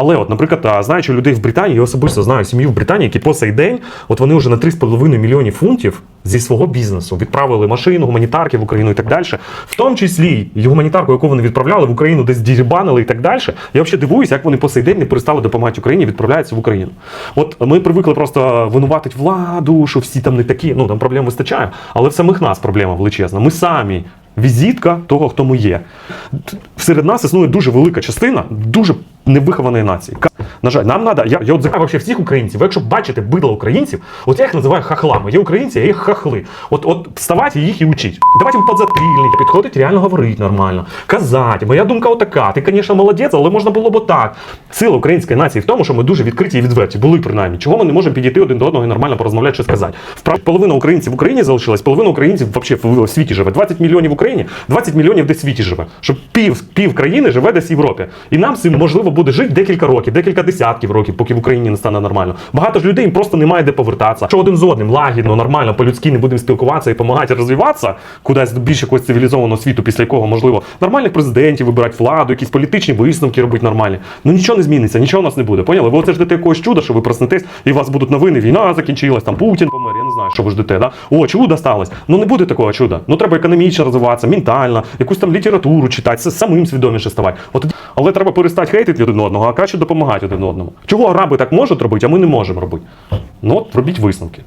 Але, от, наприклад, знаючи людей в Британії, я особисто знаю сім'ю в Британії, які по цей день, от вони вже на 3,5 мільйонів фунтів зі свого бізнесу відправили машину, гуманітарки в Україну і так далі. В тому числі і гуманітарку, яку вони відправляли в Україну, десь дірібанили і так далі. Я взагалі дивуюся, як вони по цей день не перестали допомагати Україні, відправляються в Україну. От ми привикли просто винуватити владу, що всі там не такі. Ну там проблем вистачає, але в самих нас проблема величезна. Ми самі. Візитка того, хто ми є. Серед нас існує дуже велика частина дуже невихованої нації. На жаль, нам треба. Я, я от закликаю вообще всіх українців. Ви якщо бачите бидло українців, от я їх називаю хахлами. Є українці, а є хахли. От, от вставайте їх і учіть. Давайте їм підходить реально говорити нормально, казати. Моя думка отака. Ти, звісно, молодець, але можна було б отак. Сила української нації в тому, що ми дуже відкриті і відверті. Були принаймні. Чого ми не можемо підійти один до одного і нормально порозмовляти, що сказати? Вправді половина українців в Україні залишилась, половина українців вообще в, світі живе. 20 мільйонів в Україні, 20 мільйонів десь світі живе. Щоб пів, пів країни живе десь в Європі. І нам з цим можливо буде жити декілька років, декілька десятків років, поки в Україні не стане нормально. Багато ж людей просто немає де повертатися. Що один з одним лагідно, нормально, по-людськи не будемо спілкуватися і допомагати розвиватися кудись до більш якогось цивілізованого світу, після якого можливо нормальних президентів вибирати владу, якісь політичні висновки робити нормальні. Ну нічого не зміниться, нічого у нас не буде. Поняли? Ви оце ждете якогось чуда, що ви проснетесь, і у вас будуть новини, війна закінчилась, там Путін помер, що ви ждете. Да? О, чудо сталося. Ну не буде такого чуда. Ну треба економічно розвиватися, ментально, якусь там літературу читати, самим свідоміше ставати. От але треба перестати хейтити один одного, а краще допомагати один одному. Чого араби так можуть робити, а ми не можемо робити? Ну от робіть висновки.